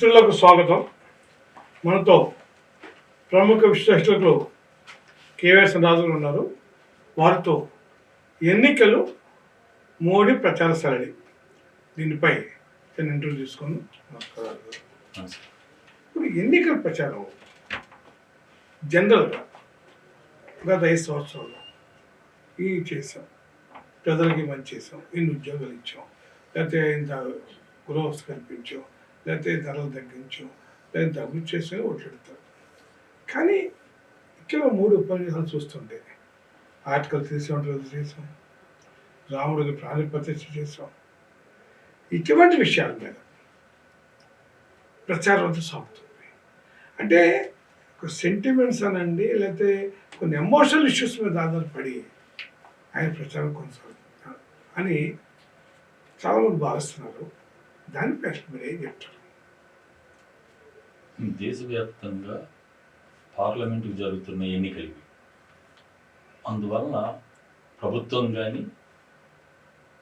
మిత్రులకు స్వాగతం. మనతో ప్రముఖ విశ్లేషకులు కేవీఎస్ నాథులు ఉన్నారు. వారితో ఎన్నికలు మోడీ ప్రచార సరళి దీనిపై నేను ఇంటర్వ్యూ తీసుకుని ఇప్పుడు ఎన్నికల ప్రచారం జనరల్గా గత ఐదు సంవత్సరాలు ఈ చేసాం ప్రజలకి మంచి చేసాం ఇన్ని ఉద్యోగాలు ఇచ్చాం. లేకపోతే ఇంత గ్రోత్స్ కల్పించాం. లేకపోతే ధరలు తగ్గించు లేదా అభివృద్ధి చేసే ఓట్లెడతారు కానీ ఇక్కడ మూడు ఉపన్యాసాలు చూస్తుంటే ఆర్టికల్ త్రీ సెవెంటీ చేసాం రాముడికి ప్రాణ ప్రతిష్ఠ చేసాం. ఇటువంటి విషయాల మీద ప్రచారం అంతా సాగుతుంది. అంటే ఒక సెంటిమెంట్స్ అనండి లేకపోతే కొన్ని ఎమోషనల్ ఇష్యూస్ మీద ఆధారపడి ఆయన ప్రచారం కొనసాగుతున్నారు అని చాలామంది భావిస్తున్నారు. దానిపై అసలు ఏం చెప్తారు దేశవ్యాప్తంగా పార్లమెంటుకు జరుగుతున్న ఎన్నికలు. అందువలన ప్రభుత్వం కానీ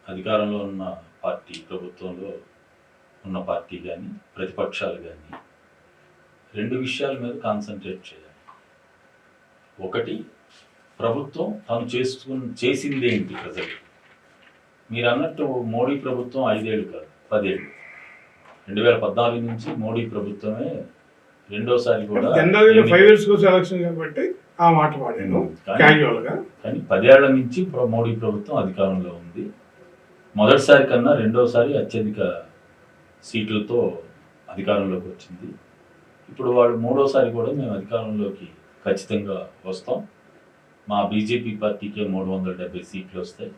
అధికారంలో ఉన్న పార్టీ ప్రభుత్వంలో ఉన్న పార్టీ కానీ ప్రతిపక్షాలు కానీ రెండు విషయాల మీద కాన్సన్ట్రేట్ చేయాలి. ఒకటి ప్రభుత్వం తను చేసుకుని చేసింది ఏంటి ప్రజలు? మీరు అన్నట్టు మోడీ ప్రభుత్వం ఐదేళ్ళు కాదు పదేళ్ళు. రెండు వేల పద్నాలుగు నుంచి మోడీ ప్రభుత్వమే రెండోసారి కూడా జనరల్గా ఫైవ్ ఎన్ని- ఇయర్స్ కోసం ఎలక్షన్ కాబట్టి ఆ మాట వాడాను కానీ- పదేళ్ళ నుంచి మోడీ ప్రభుత్వం అధికారంలో ఉంది. మొదటిసారి కన్నా రెండోసారి అత్యధిక సీట్లతో అధికారంలోకి వచ్చింది. ఇప్పుడు వాళ్ళు మూడోసారి కూడా మేము అధికారంలోకి ఖచ్చితంగా వస్తాం. మా బీజేపీ పార్టీకే మూడు వందల డెబ్బై సీట్లు వస్తాయి.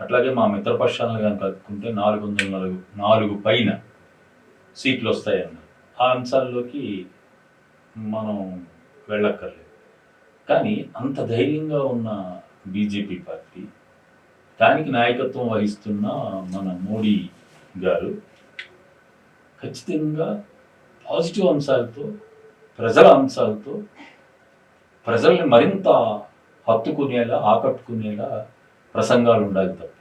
అట్లాగే మా మిత్రపక్షాలను కానీ కలుపుకుంటే నాలుగు వందల నాలుగు నాలుగు పైన సీట్లు వస్తాయన్న ఆ అంశాల్లోకి మనం వెళ్ళక్కర్లేదు. కానీ అంత ధైర్యంగా ఉన్న బీజేపీ పార్టీ దానికి నాయకత్వం వహిస్తున్న మన మోడీ గారు ఖచ్చితంగా పాజిటివ్ అంశాలతో ప్రజల అంశాలతో ప్రజల్ని మరింత హత్తుకునేలా ఆకట్టుకునేలా ప్రసంగాలు ఉండాలి తప్ప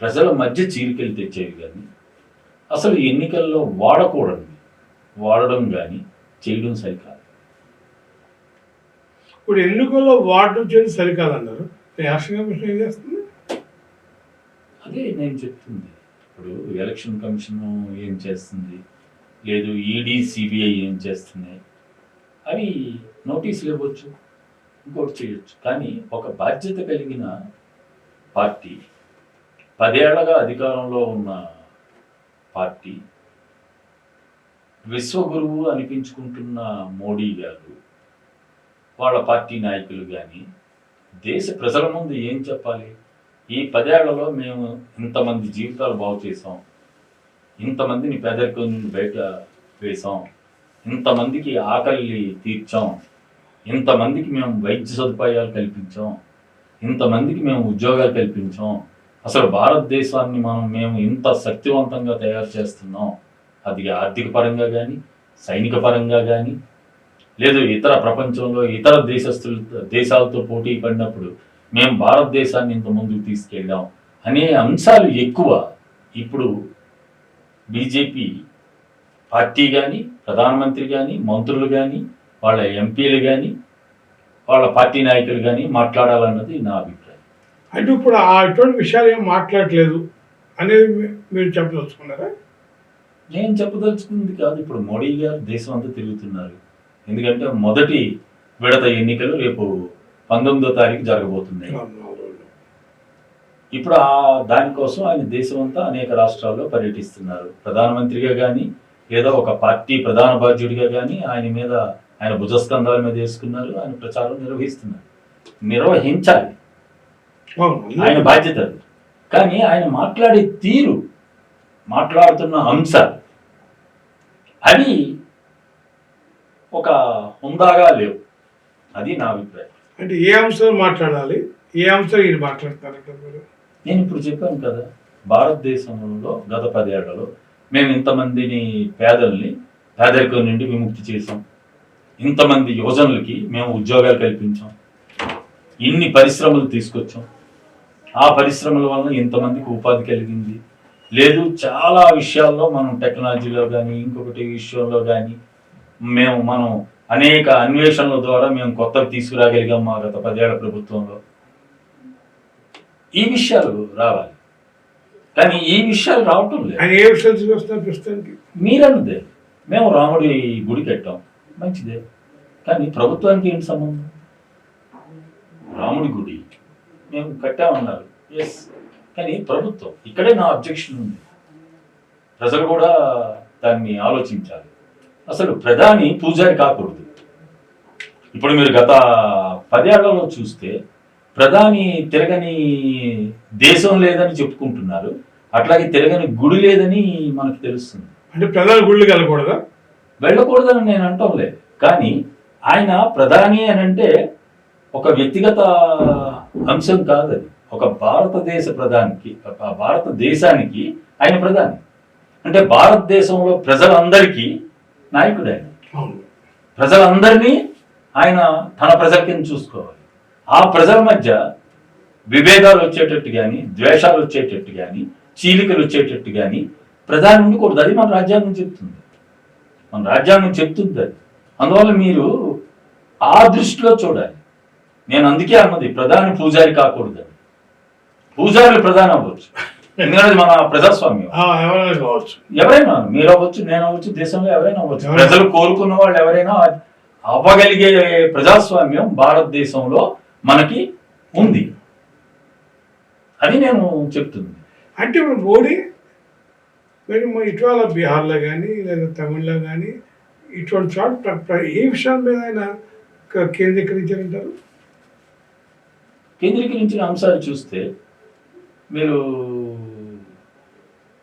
ప్రజల మధ్య చీలికలు తెచ్చేవి కానీ అసలు ఎన్నికల్లో వాడకూడదు. వాడడం కానీ చేయడం సరికాదు. ఇప్పుడు ఎన్నికల్లో వార్డు చేయడం సరికాదన్నారు. ఎలక్షన్ కమిషన్ ఏం చేస్తుంది? అదే నేను చెప్తుంది. ఇప్పుడు ఎలక్షన్ కమిషన్ ఏం చేస్తుంది? లేదు ఈడీ సిబిఐ ఏం చేస్తున్నాయి? అవి నోటీసులు ఇవ్వచ్చు ఇంకోటి చేయొచ్చు. కానీ ఒక బాధ్యత కలిగిన పార్టీ పదేళ్ళగా అధికారంలో ఉన్న పార్టీ విశ్వగురువు అనిపించుకుంటున్న మోడీ గారు వాళ్ళ పార్టీ నాయకులు కానీ దేశ ప్రజల ముందు ఏం చెప్పాలి? ఈ పదేళ్ళలో మేము ఇంతమంది జీవితాలు బాగు చేసాం ఇంతమందిని పేదరికం నుండి బయట వేసాం ఇంతమందికి ఆకలి తీర్చాం. ఇంతమందికి మేము వైద్య సదుపాయాలు కల్పించాం. ఇంతమందికి మేము ఉద్యోగాలు కల్పించాం. అసలు భారతదేశాన్ని మనం మేము ఇంత శక్తివంతంగా తయారు చేస్తున్నాం. అది ఆర్థిక పరంగా కానీ సైనిక పరంగా కానీ లేదు ఇతర ప్రపంచంలో ఇతర దేశస్తులు దేశాలతో పోటీ పడినప్పుడు మేము భారతదేశాన్ని ఇంత ముందుకు తీసుకెళ్ళాం అనే అంశాలు ఎక్కువ. ఇప్పుడు బీజేపీ పార్టీ కానీ ప్రధానమంత్రి కానీ మంత్రులు కానీ వాళ్ళ ఎంపీలు కానీ వాళ్ళ పార్టీ నాయకులు కానీ మాట్లాడాలన్నది నా అభిప్రాయం. అంటే ఇప్పుడు ఆ ఇటువంటి విషయాలు ఏం మాట్లాడట్లేదు అనేది మీరు చెప్పదలుచుకున్నారా? నేను చెప్పదలుచుకుంది కాదు ఇప్పుడు మోడీ గారు దేశం అంతా తిరుగుతున్నారు. ఎందుకంటే మొదటి విడత ఎన్నికలు రేపు పంతొమ్మిదో తారీఖు జరగబోతున్నాయి. ఇప్పుడు ఆ దానికోసం ఆయన దేశం అంతా అనేక రాష్ట్రాల్లో పర్యటిస్తున్నారు. ప్రధానమంత్రిగా కానీ లేదా ఒక పార్టీ ప్రధాన బాధ్యుడిగా కానీ ఆయన మీద ఆయన భుజస్కంధాల మీద వేసుకున్నారు ఆయన ప్రచారం నిర్వహిస్తున్నారు. నిర్వహించాలి. ఆయన బాధ్యత కానీ ఆయన మాట్లాడే తీరు మాట్లాడుతున్న అంశాలు అవి ఒక హుందాగా లేవు. అది నా అభిప్రాయం. అంటే ఏ అంశాలు మాట్లాడాలి? ఏ అంశాలు ఈయన మాట్లాడతారంట మీరు? నేను ఇప్పుడు చెప్పాను కదా భారతదేశంలో గత పదేళ్ళలో మేము ఇంతమందిని పేదల్ని పేదరికం నుండి విముక్తి చేసాం ఇంతమంది యువజనులకి మేము ఉద్యోగాలు కల్పించాం. ఇన్ని పరిశ్రమలు తీసుకొచ్చాం. ఆ పరిశ్రమల వలన ఇంతమందికి ఉపాధి కలిగింది. లేదు చాలా విషయాల్లో మనం టెక్నాలజీలో కానీ ఇంకొకటి విషయంలో కానీ మేము మనం అనేక అన్వేషణల ద్వారా మేము కొత్తవి తీసుకురాగలిగాం మా గత పదేళ్ళ ప్రభుత్వంలో. ఈ విషయాలు రావాలి. కానీ ఈ విషయాలు రావటం లేదు. మీరన్నదే. మేము రాముడి గుడి కట్టాం. మంచిదే. కానీ ప్రభుత్వానికి ఏంటి సంబంధం? రాముడి గుడి. మేము కట్టామన్నారు. కానీ ప్రభుత్వం ఇక్కడే నా అబ్జెక్షన్ ఉంది. ప్రజలు కూడా దాన్ని ఆలోచించాలి. అసలు ప్రధాని పూజారి కాకూడదు. ఇప్పుడు మీరు గత పదేళ్ళలో చూస్తే ప్రధాని తిరగని దేశం లేదని చెప్పుకుంటున్నారు. అట్లాగే తిరగని గుడి లేదని మనకు తెలుస్తుంది. అంటే ప్రజల గుళ్ళకి వెళ్ళకూడదా? వెళ్ళకూడదని నేను అంటాం లేదు. కానీ ఆయన ప్రధాని అని అంటే ఒక వ్యక్తిగత అంశం కాదు అది ఒక భారతదేశ ప్రధానికి ఒక భారతదేశానికి ఆయన ప్రధాని. అంటే భారతదేశంలో ప్రజలందరికీ నాయకుడు ఆయన. ప్రజలందరినీ ఆయన తన ప్రజల కింద చూసుకోవాలి. ఆ ప్రజల మధ్య విభేదాలు వచ్చేటట్టు కానీ ద్వేషాలు వచ్చేటట్టు కానీ చీలికలు వచ్చేటట్టు కానీ ప్రధాని ఉండకూడదు అది మన రాజ్యాంగం చెప్తుంది. మన రాజ్యాంగం చెప్తుంది అది. అందువల్ల మీరు ఆ దృష్టిలో చూడాలి. నేను అందుకే అన్నది ప్రధాని పూజారి కాకూడదు అని. పూజారులు ప్రధాని అవ్వచ్చు. ఎందుకంటే మన ప్రజాస్వామ్యం. ఎవరైనా కావచ్చు. ఎవరైనా మీరు అవ్వచ్చు నేను అవ్వచ్చు దేశంలో ఎవరైనా అవ్వచ్చు. ప్రజలు కోరుకున్న వాళ్ళు ఎవరైనా అవ్వగలిగే ప్రజాస్వామ్యం భారతదేశంలో మనకి ఉంది. అది నేను చెప్తుంది. అంటే మోడీ మరి ఇటీవల బీహార్లో కానీ లేదా తమిళ్ళో కానీ ఇటువంటి చోట ఏ విషయాల మీద ఆయన క- కేంద్రీకరించారంటారు? కేంద్రీకరించిన అంశాలు చూస్తే మీరు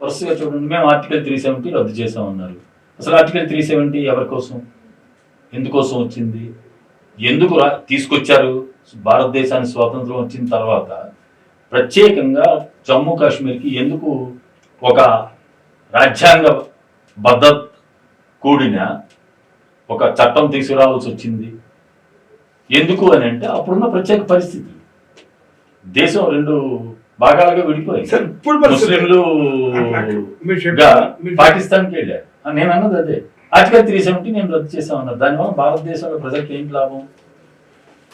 వరుసగా చూడండి మేము ఆర్టికల్ త్రీ సెవెంటీ రద్దు చేసామన్నారు అసలు ఆర్టికల్ త్రీ సెవెంటీ ఎవరి కోసం? ఎందుకోసం వచ్చింది? ఎందుకు రా తీసుకొచ్చారు? భారతదేశానికి స్వాతంత్రం వచ్చిన తర్వాత ప్రత్యేకంగా జమ్మూ కాశ్మీర్కి ఎందుకు ఒక రాజ్యాంగ బద్ధ కూడిన ఒక చట్టం తీసుకురావాల్సి వచ్చింది? ఎందుకు అని అంటే అప్పుడున్న ప్రత్యేక పరిస్థితి. దేశం రెండు భాగాలుగా సార్ ఇప్పుడు ముస్లింలు చెప్పారు మీరు పాకిస్తాన్కి వెళ్ళారు. నేను అన్నది అదే. ఆర్టికల్ త్రీ సెవెంటీ నేను రద్దు చేసామన్నారు దానివల్ల భారతదేశంలో ప్రజలకు ఏంటి లాభం?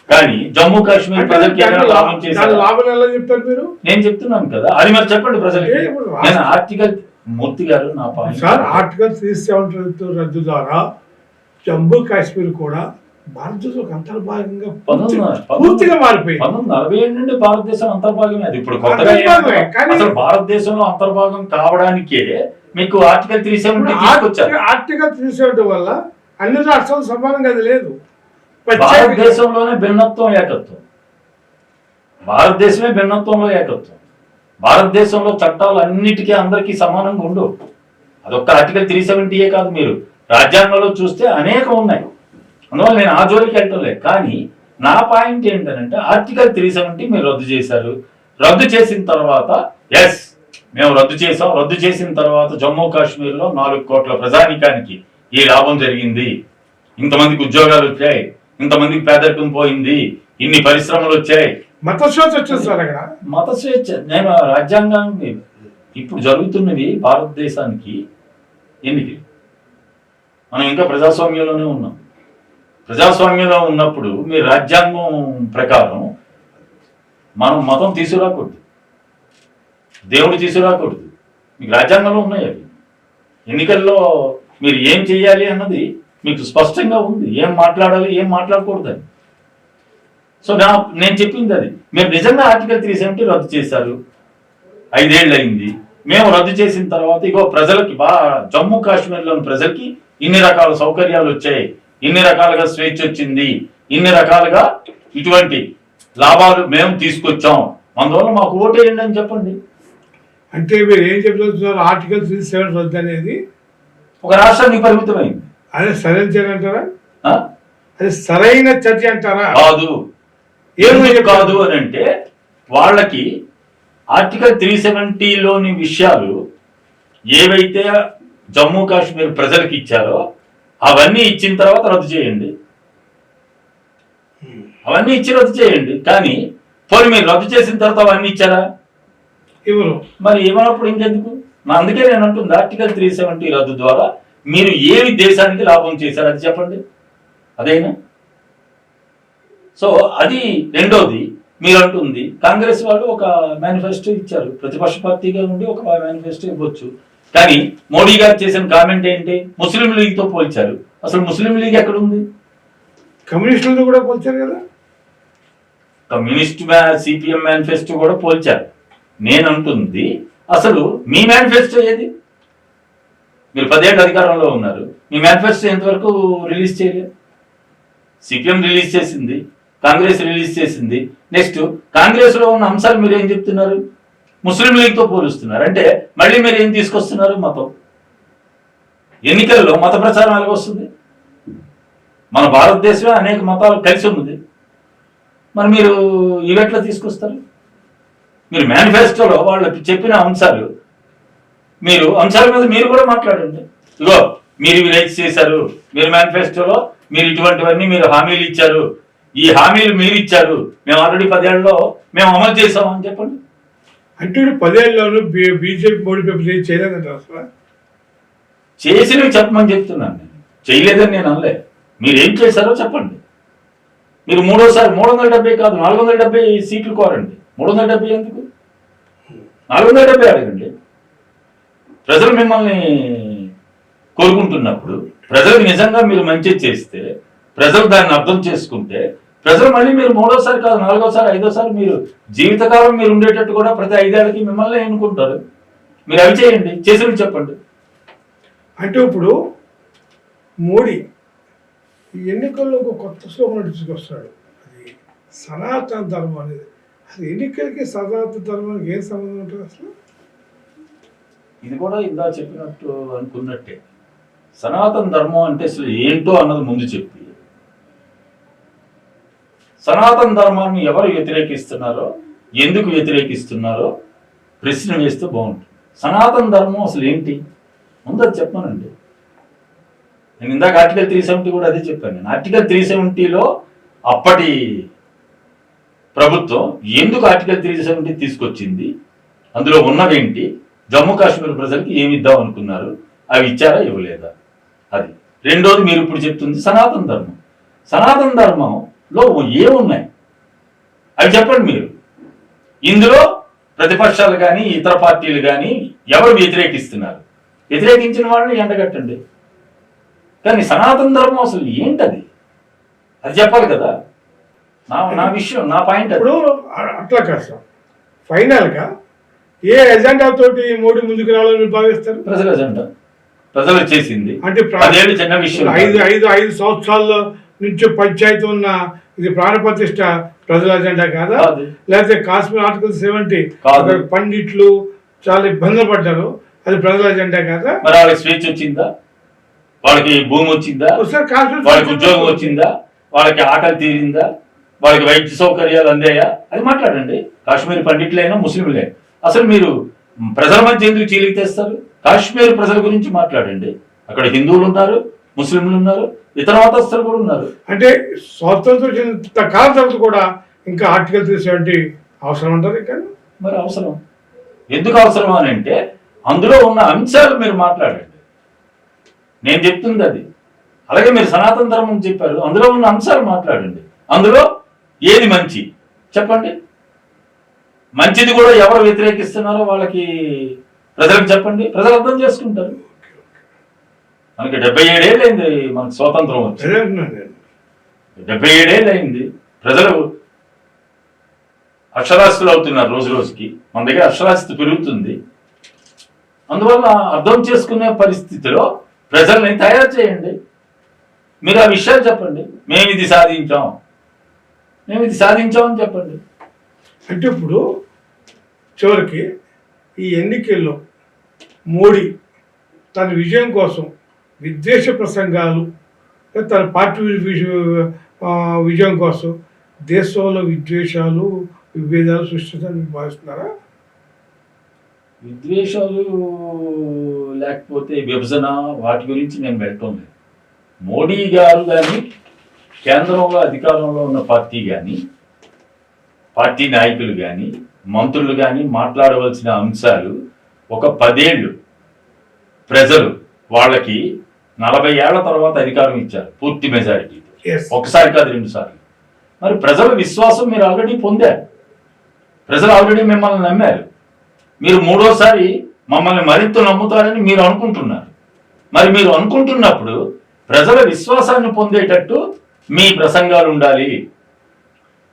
కానీ జమ్మూ కాశ్మీర్ ప్రజలకి లాభం చేశారా? చెప్తారు మీరు? నేను చెప్తున్నాను కదా. అది మరి చెప్పండి ప్రజలకి. నేను ఆర్టికల్ మూర్తి గారు నా point sir article three seventy రద్దు ద్వారా జమ్మూ కాశ్మీర్ కూడా భారతదేశం ఒక అంతర్భాగంగా పూర్తిగా మారిపోయింది. పంతొమ్మిది నలభై ఏడు నుండి భారతదేశం అంతర్భాగమే అది. ఇప్పుడు కొత్తగా అసలు భారతదేశంలో అంతర్భాగం కావడానికే మీకు article three seventy article- three seventy వల్ల అన్ని రాష్ట్రాలు సమానంగా అది లేదు. భారతదేశంలోనే భిన్నత్వం ఏకత్వం. భారతదేశమే భిన్నత్వంలో ఏకత్వం. భారతదేశంలో చట్టాలు అన్నిటికీ అందరికీ సమానంగా ఉండవు. అదొక్క ఆర్టికల్ త్రీ సెవెంటీయే కాదు మీరు. రాజ్యాంగంలో చూస్తే అనేకం ఉన్నాయి. అందువల్ల నేను ఆ జోలికి వెళ్ళలేదు కానీ నా పాయింట్ ఏంటంటే ఆర్టికల్ త్రీ సెవెంటీ మీరు రద్దు చేశారు. రద్దు చేసిన తర్వాత ఎస్ మేము రద్దు చేసాం రద్దు చేసిన తర్వాత జమ్మూ కాశ్మీర్లో నాలుగు కోట్ల ప్రజానీకానికి ఈ లాభం జరిగింది. ఇంతమందికి ఉద్యోగాలు వచ్చాయి. ఇంతమందికి పేదరికం పోయింది. ఇన్ని పరిశ్రమలు వచ్చాయి. మత స్వేచ్ఛ వచ్చింది సార్ అక్కడ. మత స్వేచ్ఛ. నేను రాజ్యాంగాన్ని ఇప్పుడు జరుగుతున్నది భారతదేశానికి ఎన్నికలు మనం ఇంకా ప్రజాస్వామ్యంలోనే ఉన్నాం. ప్రజాస్వామ్యంగా ఉన్నప్పుడు మీ రాజ్యాంగం ప్రకారం మనం మతం తీసుకురాకూడదు. దేవుడు తీసుకురాకూడదు. మీకు రాజ్యాంగంలో ఉన్నాయి అవి. ఎన్నికల్లో మీరు ఏం చేయాలి అన్నది మీకు స్పష్టంగా ఉంది. ఏం మాట్లాడాలి ఏం మాట్లాడకూడదని సో నా నేను చెప్పింది అది. మీరు నిజంగా ఆర్టికల్ త్రీ సెవెంటీ రద్దు చేశారు. ఐదేళ్ళు అయింది. మేము రద్దు చేసిన తర్వాత ఇగో ప్రజలకి బా జమ్మూ కాశ్మీర్లోని ప్రజలకి ఇన్ని రకాల సౌకర్యాలు వచ్చాయి. ఇన్ని రకాలుగా స్వేచ్ఛ వచ్చింది ఇన్ని రకాలుగా ఇటువంటి లాభాలు మేము తీసుకొచ్చాం. అందువల్ల మాకు ఓటేయండి అని చెప్పండి. అంటే మీరు ఏం చెప్తున్నారు ఆర్టికల్ త్రీ సెవెన్ రద్దు అనేది ఒక రాష్ట్రానికి పరిమితమైంది. అదే సరైన చర్య అంటారా? అది సరైన చర్య అంటారా? కాదు. చెప్పారు? కాదు అని అంటే వాళ్ళకి ఆర్టికల్ త్రీ సెవెంటీలోని విషయాలు ఏవైతే జమ్మూ కాశ్మీర్ ప్రజలకు ఇచ్చారో అవన్నీ ఇచ్చిన తర్వాత రద్దు చేయండి. అవన్నీ ఇచ్చి రద్దు చేయండి. కానీ పోనీ మీరు రద్దు చేసిన తర్వాత అవన్నీ ఇచ్చారా? ఎవరు మరి ఏమన్నప్పుడు ఇంకెందుకు? నా అందుకే నేను అంటుంది ఆర్టికల్ త్రీ సెవెంటీ రద్దు ద్వారా మీరు ఏమి దేశానికి లాభం చేశారు? అది చెప్పండి. అదేనా? సో అది రెండోది. మీరు అంటుంది కాంగ్రెస్ వాళ్ళు ఒక మేనిఫెస్టో ఇచ్చారు. ప్రతిపక్ష పార్టీగా ఉండి ఒక మేనిఫెస్టో ఇవ్వచ్చు. కానీ మోడీ గారు చేసిన కామెంట్ ఏంటి? ముస్లిం లీగ్తో పోల్చారు. అసలు ముస్లిం లీగ్ ఎక్కడ ఉంది కమ్యూనిస్టులతో కూడా పోల్చారు కదా. కమ్యూనిస్ట్ సిపిఎం మేనిఫెస్టో కూడా పోల్చారు. నేను అంటుంది అసలు మీ మేనిఫెస్టో ఏది? మీరు పదేళ్ళు అధికారంలో ఉన్నారు. మీ మేనిఫెస్టో ఎంతవరకు రిలీజ్ చేయలేదు? సిపిఎం రిలీజ్ చేసింది కాంగ్రెస్ రిలీజ్ చేసింది. నెక్స్ట్ కాంగ్రెస్లో ఉన్న అంశాలు మీరు ఏం చెప్తున్నారు? ముస్లిం లీగ్తో పోలుస్తున్నారు. అంటే మళ్ళీ మీరు ఏం తీసుకొస్తున్నారు? మతం. ఎన్నికల్లో మత ప్రచారం ఎలాగ వస్తుంది మన భారతదేశంలో అనేక మతాలు కలిసి ఉంది మరి మీరు ఇవెట్లా తీసుకొస్తారు? మీరు మేనిఫెస్టోలో వాళ్ళు చెప్పిన అంశాలు మీరు అంశాల మీద మీరు కూడా మాట్లాడండి. ఇగో మీరు ఇవి చేశారు మీరు మేనిఫెస్టోలో మీరు ఇటువంటివన్నీ మీరు హామీలు ఇచ్చారు. ఈ హామీలు మీరు ఇచ్చారు. మేము ఆల్రెడీ పదేళ్ళలో మేము అమలు చేసామని చెప్పండి. అంటే ఇప్పుడు పదేళ్ళలోనూ బీజేపీ మోడీ ప్రభుత్వం చేయలేదంటారు అసలు. చేసినవి చెప్పమని చెప్తున్నాను నేను. చేయలేదని నేను అనలే. మీరు ఏం చేశారో చెప్పండి. మీరు మూడోసారి మూడు వందల డెబ్బై కాదు నాలుగు వందల డెబ్బై సీట్లు కోరండి. మూడు వందల డెబ్బై ఎందుకు? నాలుగు వందల డెబ్బై అడగండి. ప్రజలు మిమ్మల్ని కోరుకుంటున్నప్పుడు ప్రజలకు నిజంగా మీరు మంచి చేస్తే ప్రజలు దాన్ని అర్థం చేసుకుంటే ప్రజలు మళ్ళీ మీరు మూడోసారి కాదు నాలుగోసారి ఐదోసారి మీరు జీవితకాలం మీరు ఉండేటట్టు కూడా ప్రతి ఐదేళ్ళకి మిమ్మల్ని ఎన్నుకుంటారు. మీరు అవి చేయండి చేసినవి చెప్పండి. అంటే ఇప్పుడు మోడీ ఈ ఎన్నికల్లో ఒక కొత్త స్లోగన్ తీసుకొస్తాడు. అది సనాతన ధర్మం అనేది. అది ఎన్నికలకి సనాతన ధర్మానికి ఏం సంబంధం ఉంటుంది అసలు? ఇది కూడా ఇందా చెప్పినట్టు అనుకున్నట్టే. సనాతన ధర్మం అంటే అసలు ఏంటో అన్నది ముందు చెప్పి. సనాతన ధర్మాన్ని ఎవరు వ్యతిరేకిస్తున్నారో ఎందుకు వ్యతిరేకిస్తున్నారో ప్రశ్న వేస్తే బాగుంటుంది. సనాతన ధర్మం అసలు ఏంటి? ముందు అది చెప్పానండి నేను ఇందాక ఆర్టికల్ త్రీ సెవెంటీ కూడా అదే చెప్పాను నేను. ఆర్టికల్ త్రీ సెవెంటీలో అప్పటి ప్రభుత్వం ఎందుకు ఆర్టికల్ త్రీ సెవెంటీ తీసుకొచ్చింది? అందులో ఉన్నవేంటి? జమ్మూ కాశ్మీర్ ప్రజలకి ఏమి ఇద్దాం అనుకున్నారు? అవి ఇచ్చారా? ఇవ్వలేదా? అది. రెండోది మీరు ఇప్పుడు చెప్తుంది సనాతన ధర్మం. సనాతన ధర్మం ధర్మంలో ఏమున్నాయి? అవి చెప్పండి మీరు. ఇందులో ప్రతిపక్షాలు కానీ ఇతర పార్టీలు కానీ ఎవరు వ్యతిరేకిస్తున్నారు? వ్యతిరేకించిన వాళ్ళని ఎండగట్టండి. కానీ సనాతన ధర్మం అసలు ఏంటది? అది చెప్పాలి కదా. నా నా విషయం నా పాయింట్ ఇప్పుడు అట్లా కాదు సార్. ఫైనల్గా ఏ ఎజెండా తోటి మోడీ ముందుకు రావాలని మీరు భావిస్తారు? ప్రజల ఎజెండా. ప్రజలు చేసింది. అంటే ఐదు. ఐదు ఐదు సంవత్సరాల నుంచి పంచాయతీ ఉన్న ఇది ప్రాణప్రతిష్ఠ ప్రజల అజెండా కాదా. లేకపోతే కాశ్మీర్ ఆర్టికల్ సెవెంటీ. పండిట్లు చాలా ఇబ్బందులు పడ్డారు. అది ప్రజల అజెండా కాదా? మరి వాళ్ళకి స్వేచ్ఛ వచ్చిందా? వాళ్ళకి భూమి వచ్చిందా? వాళ్ళకి ఉద్యోగం వచ్చిందా? వాళ్ళకి ఆకలి తీరిందా? వాళ్ళకి వైద్య సౌకర్యాలు అందాయా? అది మాట్లాడండి. కాశ్మీర్ పండిట్లైనా ముస్లింలే. అసలు మీరు ప్రజల మధ్య ఎందుకు చీలికి తెస్తారు? కాశ్మీర్ ప్రజల గురించి మాట్లాడండి. అక్కడ హిందువులు ఉన్నారు. ముస్లింలు ఉన్నారు ఇతర మతస్థులు కూడా ఉన్నారు. అంటే స్వాతంత్రం వచ్చిన కాలం తర్వాత కూడా ఇంకా ఆర్టికల్ త్రీ సెవెంటీ అవసరం ఉంటుంది ఇంకా? మరి అవసరం. ఎందుకు అవసరం అని అంటే అందులో ఉన్న అంశాలు మీరు మాట్లాడండి. నేను చెప్తుంది అది. అలాగే మీరు సనాతన ధర్మం చెప్పారు అందులో ఉన్న అంశాలు మాట్లాడండి. అందులో ఏది మంచి? చెప్పండి. మంచిది కూడా ఎవరు వ్యతిరేకిస్తున్నారో వాళ్ళకి ప్రజలకు చెప్పండి. ప్రజలు అర్థం చేసుకుంటారు. మనకి డెబ్బై ఏడేళ్ళు అయింది మనకు స్వాతంత్రం వచ్చి. అదే అంటున్నాను నేను డెబ్బై ఏడేళ్ళు అయింది ప్రజలు అక్షరాస్యులు అవుతున్నారు రోజు రోజుకి. మన దగ్గర అక్షరాస్యత పెరుగుతుంది. అందువల్ల అర్థం చేసుకునే పరిస్థితిలో ప్రజల్ని తయారు చేయండి. మీరు ఆ విషయాలు చెప్పండి. మేము ఇది సాధించాం. మేము ఇది సాధించాం అని చెప్పండి. అంటే ఇప్పుడు చివరికి ఈ ఎన్నికల్లో మోడీ తన విజయం కోసం విద్వేష ప్రసంగాలు తన పార్టీ విజ- విజయం కోసం దేశంలో విద్వేషాలు విభేదాలు సృష్టించాలని భావిస్తున్నారా? విద్వేషాలు లేకపోతే విభజన వాటి గురించి నేను వెళ్ళటం లేదు మోడీ గారు కానీ కేంద్రంలో అధికారంలో ఉన్న పార్టీ కానీ పార్టీ నాయకులు కానీ మంత్రులు కానీ మాట్లాడవలసిన అంశాలు ఒక పదేళ్ళు ప్రజలు వాళ్ళకి నలభై ఏళ్ళ తర్వాత అధికారం ఇచ్చారు పూర్తి మెజారిటీ. ఒకసారి కాదు రెండు సార్లు. మరి ప్రజల విశ్వాసం మీరు ఆల్రెడీ పొందారు. ప్రజలు ఆల్రెడీ మిమ్మల్ని నమ్మారు. మీరు మూడోసారి మమ్మల్ని మరింత నమ్ముతారని మీరు అనుకుంటున్నారు. మరి మీరు అనుకుంటున్నప్పుడు ప్రజల విశ్వాసాన్ని పొందేటట్టు మీ ప్రసంగాలు ఉండాలి.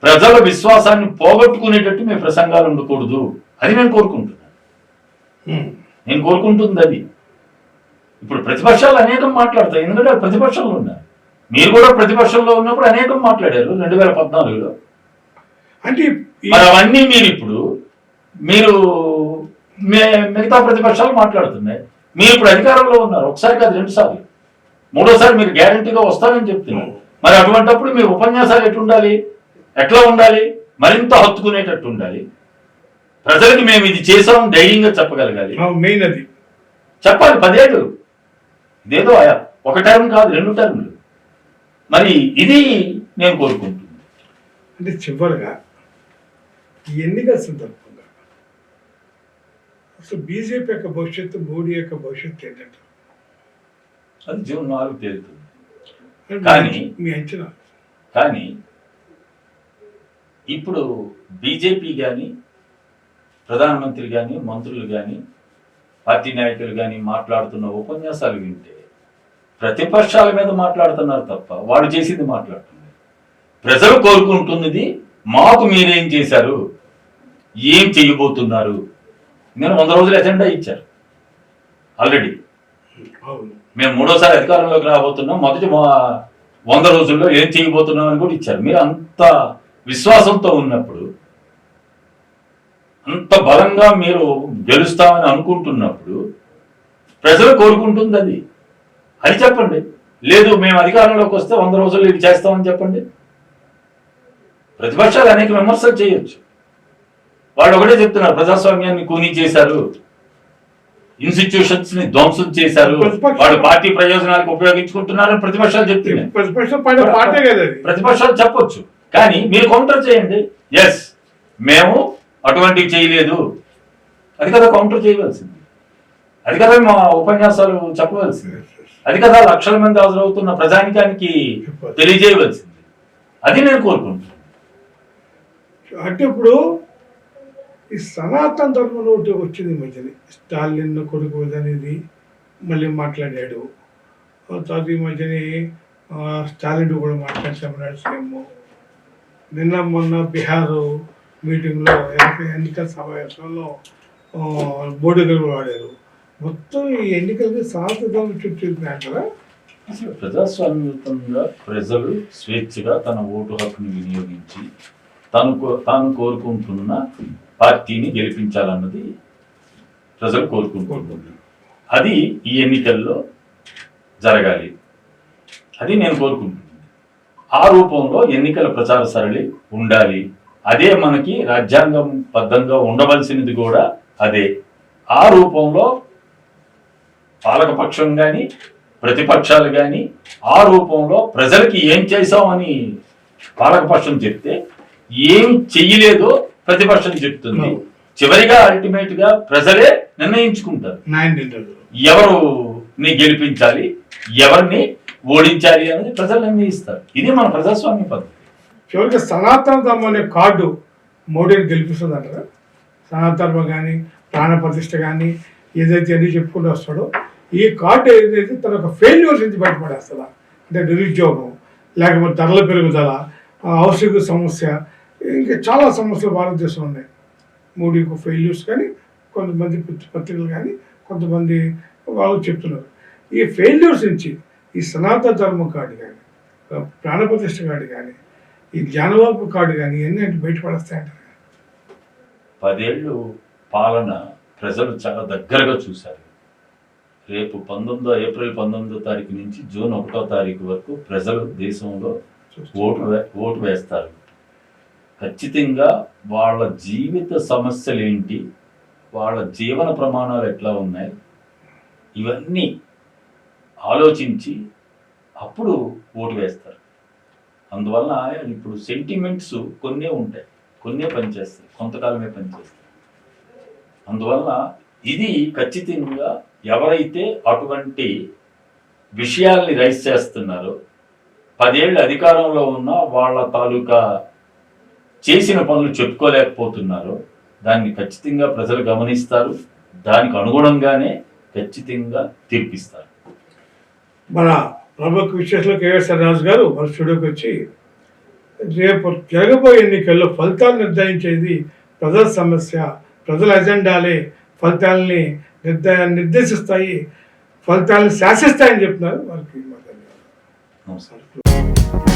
ప్రజల విశ్వాసాన్ని పోగొట్టుకునేటట్టు మీ ప్రసంగాలు ఉండకూడదు. అది నేను కోరుకుంటున్నాను. నేను కోరుకుంటుంది అది. ఇప్పుడు ప్రతిపక్షాలు అనేకం మాట్లాడతాయి. ఎందుకంటే ప్రతిపక్షంలో ఉన్నారు. మీరు కూడా ప్రతిపక్షంలో ఉన్నప్పుడు అనేకం మాట్లాడారు రెండు వేల పద్నాలుగులో. అంటే అవన్నీ మీరు ఇప్పుడు మీరు మిగతా ప్రతిపక్షాలు మాట్లాడుతున్నాయి. మీరు ఇప్పుడు అధికారంలో ఉన్నారు. ఒకసారి కాదు రెండు సార్లు మూడోసారి మీరు గ్యారంటీగా వస్తారని చెప్తున్నారు. మరి అటువంటప్పుడు మీ ఉపన్యాసాలు ఎట్లా ఉండాలి ఎట్లా ఉండాలి? మరింత హత్తుకునేటట్టు ఉండాలి. ప్రజలకు మేము ఇది చేసాం ధైర్యంగా చెప్పగలగాలి. మెయిన్ అది. చెప్పాలి పదేళ్ళు. ఇదేదో ఒక టర్మ్ కాదు రెండు టర్ములు. మరి ఇది నేను కోరుకుంటున్నాను అంటే చివరిగా ఈ ఎన్నికల సందర్భంగా అసలు బీజేపీ యొక్క భవిష్యత్తు మోడీ యొక్క భవిష్యత్తు ఏంటంటే? అది జూన్ నాలుగు తేలుతుంది కానీ- మీ అంచనా. కానీ ఇప్పుడు బీజేపీ కానీ ప్రధానమంత్రి కానీ మంత్రులు కానీ పార్టీ నాయకులు కానీ మాట్లాడుతున్న ఉపన్యాసాలు వింటే ప్రతిపక్షాల మీద మాట్లాడుతున్నారు తప్ప వాడు చేసింది మాట్లాడుతున్నారు ప్రజలు కోరుకుంటున్నది మాకు మీరేం చేశారు? ఏం చేయబోతున్నారు? నేను వంద రోజుల ఎజెండా ఇచ్చారు. ఆల్రెడీ మేము మూడోసారి అధికారంలోకి రాబోతున్నాం. మొదటి మా- వంద రోజుల్లో ఏం చేయబోతున్నాం అని కూడా ఇచ్చారు. మీరు అంత విశ్వాసంతో ఉన్నప్పుడు అంత బలంగా మీరు గెలుస్తామని అనుకుంటున్నప్పుడు ప్రజలు కోరుకుంటుంది అది. అది చెప్పండి. లేదు మేము అధికారంలోకి వస్తే వంద రోజుల్లో ఇది చేస్తామని చెప్పండి. ప్రతిపక్షాలు అనేక విమర్శలు చేయొచ్చు. వాళ్ళు ఒకటే చెప్తున్నారు ప్రజాస్వామ్యాన్ని కూనీ చేశారు ఇన్స్టిట్యూషన్స్ని ధ్వంసం చేశారు వాళ్ళు పార్టీ ప్రయోజనాలకు ఉపయోగించుకుంటున్నారని ప్రతిపక్షాలు చెప్తున్నాయి. ప్రతిపక్షాలు చెప్పొచ్చు. కానీ మీరు కౌంటర్ చేయండి. ఎస్ మేము అటువంటివి చేయలేదు. అది కదా కౌంటర్ చేయవలసింది. అది కదా మా ఉపన్యాసాలు చెప్పవలసింది. అది కదా లక్షల మంది హాజరవుతున్న ప్రజానికానికి తెలియజేయవలసింది. అది నేను కోరుకుంటున్నాను. అంటే ఇప్పుడు ఈ సనాతన ధర్మంలో ఒకటి వచ్చింది మధ్యని. స్టాలిన్ కొడుకు అనేది మళ్ళీ మాట్లాడాడు. తర్వాత ఈ మధ్యని స్టాలిన్ కూడా మాట్లాడాడు సీఎం నిన్న మొన్న బీహార్ మీటింగ్లో ఎన్నిక- ఎన్నికల సమావేశంలో ఆ, బోడిగలు వాడారు. మొత్తం ఈ ఎన్నికలకి సనాతన ధర్మం కదా? అసలు ప్రజాస్వామ్యయుతంగా ప్రజలు స్వేచ్ఛగా తన ఓటు హక్కుని వినియోగించి తను కో- తాను కోరుకుంటున్న పార్టీని గెలిపించాలన్నది ప్రజలు కోరుకుంటుంది అది ఈ ఎన్నికల్లో జరగాలి. అది నేను కోరుకుంటున్నాను. ఆ రూపంలో ఎన్నికల ప్రచార సరళి ఉండాలి. అదే మనకి రాజ్యాంగం బద్ధంగా ఉండవలసినది కూడా అదే. ఆ రూపంలో పాలకపక్షం కానీ ప్రతిపక్షాలు కానీ ఆ రూపంలో ప్రజలకి ఏం చేశామని పాలకపక్షం చెప్తే ఏం చెయ్యలేదో ప్రతిపక్షం చెప్తుంది. చివరిగా అల్టిమేట్గా ప్రజలే నిర్ణయించుకుంటారు. నిండదు ఎవరుని గెలిపించాలి ఎవరిని ఓడించాలి అనేది ప్రజలు నిర్ణయిస్తారు. ఇది మన ప్రజాస్వామ్య పద్ధతి. చివరికి సనాతన ధర్మం అనే కార్డు మోడీని గెలిపిస్తుంది అంటారా సనాతన ధర్మం కానీ ప్రాణ ప్రతిష్ఠ కానీ ఏదైతే అని చెప్పుకుంటూ వస్తాడో ఈ కార్డు ఏదైతే తన యొక్క ఫెయిల్యూర్స్ నుంచి బయటపడేస్తుందా? అంటే నిరుద్యోగం లేకపోతే ధరల పెరుగుదల ఆ, హౌసింగ్ సమస్య ఇంకా చాలా సమస్యలు భారతదేశంలో ఉన్నాయి. మూడు యొక్క ఫెయిల్యూర్స్ కానీ కొంతమంది పత్రికలు కానీ కొంతమంది వాళ్ళు చెప్తున్నారు. ఈ ఫెయిల్యూర్స్ నుంచి ఈ సనాతన ధర్మం కార్డు కానీ ప్రాణప్రతిష్ఠ కార్డు కానీ ఈ జ్ఞానవాపు కార్డు కానీ ఇవన్నీ అంటే బయటపడేస్తాయంటారు? పదేళ్ళు పాలన ప్రజలు చాలా దగ్గరగా చూశారు. రేపు పంతొమ్మిదో ఏప్రిల్ పంతొమ్మిదో తారీఖు నుంచి జూన్ ఒకటో తారీఖు వరకు ప్రజలు దేశంలో ఓటు వే- ఓటు వేస్తారు. ఖచ్చితంగా వాళ్ళ జీవిత సమస్యలు ఏంటి? వాళ్ళ జీవన ప్రమాణాలు ఎట్లా ఉన్నాయి? ఇవన్నీ ఆలోచించి అప్పుడు ఓటు వేస్తారు. అందువల్ల ఇప్పుడు సెంటిమెంట్స్ కొన్నే ఉంటాయి. కొన్నే పనిచేస్తాయి. కొంతకాలమే పనిచేస్తాయి. అందువల్ల ఇది ఖచ్చితంగా ఎవరైతే అటువంటి విషయాల్ని రైస్ చేస్తున్నారో పదేళ్ళు అధికారంలో ఉన్న వాళ్ళ తాలూకా చేసిన పనులు చెప్పుకోలేకపోతున్నారో దాన్ని ఖచ్చితంగా ప్రజలు గమనిస్తారు దానికి అనుగుణంగానే ఖచ్చితంగా తీర్పిస్తారు. మన ప్రభుత్వ విశేషంలో కేఎస్ఆర్ రాజు గారు మన స్టూడియోకి వచ్చి రేపు జరగబోయే ఎన్నికల్లో ఫలితాలు నిర్ణయించేది ప్రజల సమస్య ప్రజల ఎజెండాలే ఫలితాలని నిర్ద నిర్దేశిస్తాయి ఫలితాలను శాసిస్తాయని చెప్తున్నారు వారికి మా ధన్యవాదాలు. నమస్కారం